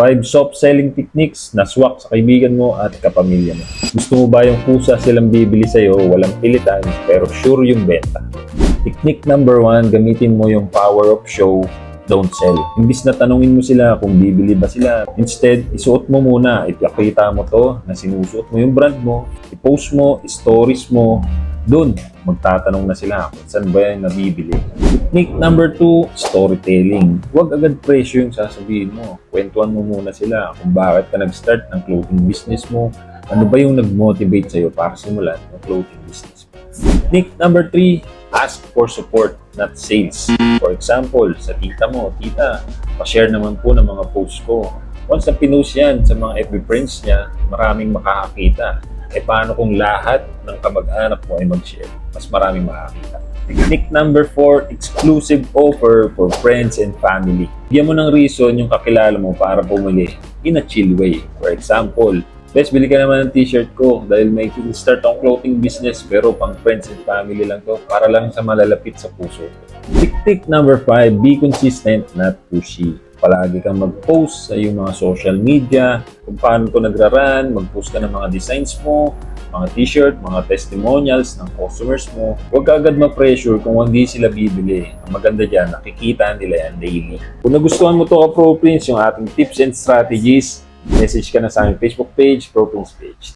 5 soft selling techniques na swak sa kaibigan mo at kapamilya mo. Gusto mo ba yung kusa silang bibili sa'yo, walang pilitan, pero sure yung benta? Technique number 1, gamitin mo yung power of show, don't sell. Imbis na tanungin mo sila kung bibili ba sila, instead, isuot mo muna, ipakita mo to na sinusuot mo yung brand mo, i-post mo, stories mo, doon, magtatanong na sila kung saan ba yan nabibili. Technique number two, storytelling. Huwag agad presyo yung sasabihin mo. Kwentuhan mo muna sila kung bakit ka nag-start ng clothing business mo. Ano ba yung nag-motivate sa'yo para simulan ng clothing business mo. Technique number three, ask for support, not sales. For example, sa tita mo, tita, pa-share naman po ng mga posts ko. Once na pinost yan sa mga FB friends niya, maraming makakakita. E paano kung lahat ng kamag-anak mo ay mag-share? Mas maraming makakita. Technique number 4, exclusive offer for friends and family. Bigyan mo ng reason yung kakilala mo para bumili in a chill way. For example, Bes, bili ka naman ng t-shirt ko dahil may start ang clothing business pero pang friends and family lang to para lang sa malalapit sa puso ko. Tick-tick number 5, be consistent, not pushy. Palagi kang mag-post sa iyong mga social media, kung paano ko nagra-run, mag-post ka ng mga designs mo, mga t-shirt, mga testimonials ng customers mo. Huwag ka agad ma-pressure kung hindi sila bibili. Ang maganda dyan, nakikita nila yan daily. Kung nagustuhan mo to Pro Prince, yung ating tips and strategies, message ka na sa aming Facebook page, Pro Prince page.